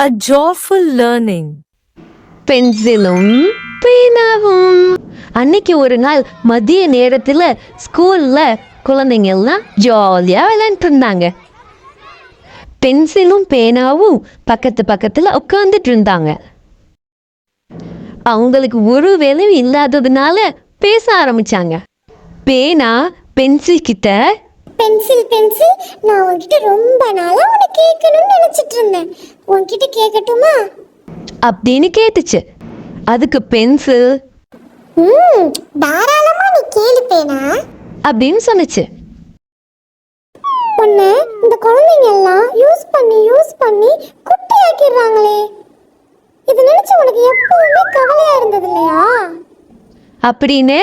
A joyful learning. பென்சிலும் பேனாவும். அன்னைக்கு ஒரு நாள் மதிய நேரத்துல ஸ்கூல்ல குழந்தைங்க எல்லாம் ஜாலியா விளையாண்டுட்டு இருந்தாங்க. பென்சிலும் பேனாவும் பக்கத்து பக்கத்துல உட்காந்துட்டு இருந்தாங்க. அவங்களுக்கு ஒரு வேலையும் இல்லாததுனால பேச ஆரம்பிச்சாங்க. பேனா பென்சில் கிட்ட பென்சில் பென்சில் நான் உன்கிட்ட ரொம்ப நாளா உன்னை கேட்கணும்னு நினைச்சிட்டு இருந்தேன். உன்கிட்ட கேட்கட்டுமா? அப்படின்னு கேட்டுச்சு. அதுக்கு பென்சில் ம் தாராளமா நீ கேளுப்பேனா? அப்படின்னு சொன்னுச்சு. உன்னை இந்த குழந்தைங்க எல்லாம் யூஸ் பண்ணி யூஸ் பண்ணி குட்டி ஆக்கிடுறாங்களே இது நினைச்சு உனக்கு எப்பவுமே கவலையா இருந்தது இல்லையா? அப்படின்னு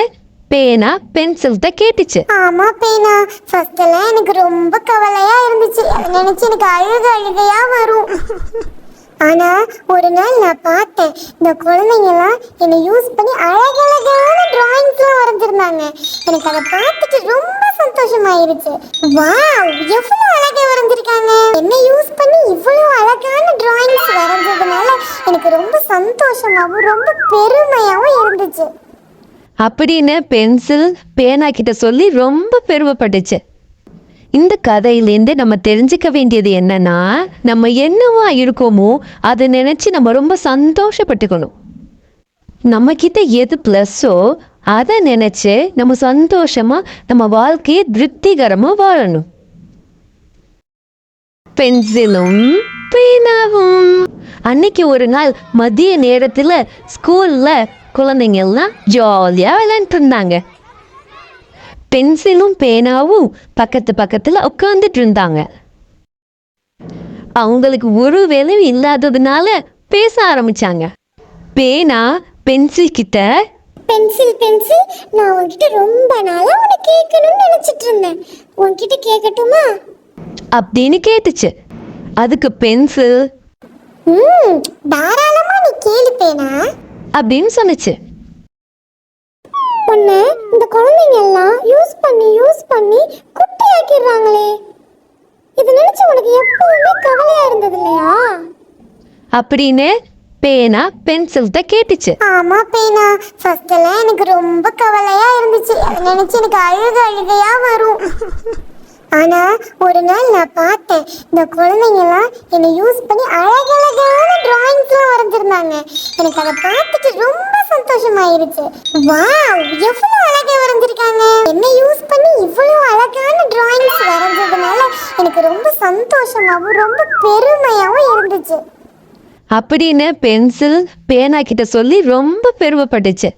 பேனா பென்சில்கிட்ட கேட்டுச்சு. ஆமா பேனா. ஃபர்ஸ்ட் எல்லாம் எனக்கு ரொம்ப கவலையா இருந்துச்சு. அதை நினைச்சு எனக்கு அழுக அழுகையா வரும். ஆனா ஒரு நாள் நான் பார்த்தேன் இந்த குழந்தைங்க எல்லாம் என்னை யூஸ் பண்ணி அழகழகான டிராயிங்ஸ்லாம் வரைஞ்சிருந்தாங்க. எனக்கு அதை பார்த்துட்டு ரொம்ப சந்தோஷமாயிருச்சு. வாவ் எவ்வளவு அழகா வரைஞ்சிருக்காங்க. என்ன யூஸ் பண்ணி இவ்வளவு அழகான டிராயிங்ஸ் வரைஞ்சதுனால எனக்கு ரொம்ப சந்தோஷமாவும் ரொம்ப பெருமையாவும் இருந்துச்சு. அப்படின்னு பென்சில் பேனா கிட்ட சொல்லி ரொம்ப பெருமைப்பட்டுச்சு. இந்த கதையிலேருந்து நம்ம தெரிஞ்சுக்க வேண்டியது என்னன்னா நம்ம என்னவா இருக்கோமோ அதை நினைச்சு நம்ம ரொம்ப சந்தோஷப்பட்டுக்கணும். நம்ம கிட்ட எது ப்ளஸ்ஸோ அதை நினைச்சு நம்ம சந்தோஷமா நம்ம வாழ்க்கையை திருப்திகரமா வாழணும். பென்சிலும் பேனாவும். அன்னைக்கு ஒரு நாள் மதிய நேரத்துல ஸ்கூல்ல குழந்தைங்க எல்லாம் ஜாலியா விளையாண்டுட்டு இருந்தாங்க பென்சிலும் பேனாவும் பக்கத்து பக்கத்துல உட்காந்துட்டு இருந்தாங்க அவங்களுக்கு ஒரு வேலையும் இல்லாததுனால பேச ஆரம்பிச்சாங்க. பேனா பென்சில் கிட்ட பென்சில் பென்சில் நான் உன்கிட்ட ரொம்ப நாளா உன்னை கேட்கணும்னு நினைச்சிட்டு இருந்தேன் உன்கிட்ட கேட்கட்டுமா? அப்படின்னு கேட்டுச்சு. அதுக்கு பென்சில் ம் கேளுப்பேனா அப்படின்னு சொன்னுச்சு. உன்னை இந்த குழந்தைங்க எல்லாம் யூஸ் பண்ணி யூஸ் பண்ணி குட்டி ஆக்கிடுறாங்களே இது நினைச்சு உனக்கு எப்பவுமே கவலையா இருந்தது இல்லையா? அப்படின்னு பேனா பென்சில்கிட்ட கேட்டுச்சு. ஆமா பேனா. ஃபர்ஸ்ட் எல்லாம் எனக்கு ரொம்ப கவலையா இருந்துச்சு. அதை நினைச்சு எனக்கு அழுக அழுகையா வரும். ஆனா ஒரு நாள் நான் பார்த்தேன் இந்த குழந்தைங்க எல்லாம் என்னை யூஸ் பண்ணி அழகழகான டிராயிங்ஸ்லாம் வரைஞ்சிருந்தாங்க. எனக்கு அதை பார்த்துட்டு ரொம்ப சந்தோஷமாயிருச்சு. வா எவ்வளவு அழகா வரைஞ்சிருக்காங்க. என்னை யூஸ் பண்ணி இவ்வளவு அழகான டிராயிங்ஸ் வரைஞ்சதுனால எனக்கு ரொம்ப சந்தோஷமாகவும் ரொம்ப பெருமையாகவும் இருந்துச்சு. அப்படின்னு பென்சில் பேனா கிட்ட சொல்லி ரொம்ப பெருமைப்பட்டுச்சு.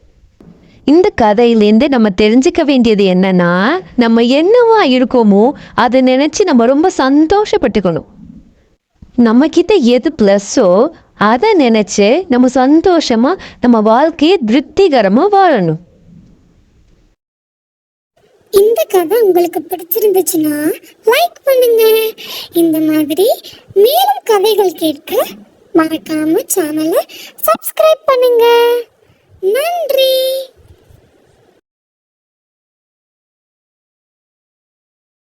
இந்த கதையிலேருந்து நம்ம தெரிஞ்சுக்க வேண்டியது என்னன்னா நம்ம என்னவா இருக்கோமோ அதை நினைச்சு நம்ம ரொம்ப சந்தோஷப்பட்டுக்கணும். நம்ம கிட்ட எது ப்ளஸ்ஸோ அதை நினைச்சு நம்ம சந்தோஷமா நம்ம வாழ்க்கையை திருப்திகரமா வாழணும். இந்த கதை உங்களுக்கு பிடிச்சிருந்துச்சுன்னா லைக் பண்ணுங்க. இந்த மாதிரி மேலும் கதைகள் கேட்க மறக்காம சேனலை சப்ஸ்கிரைப் பண்ணுங்க.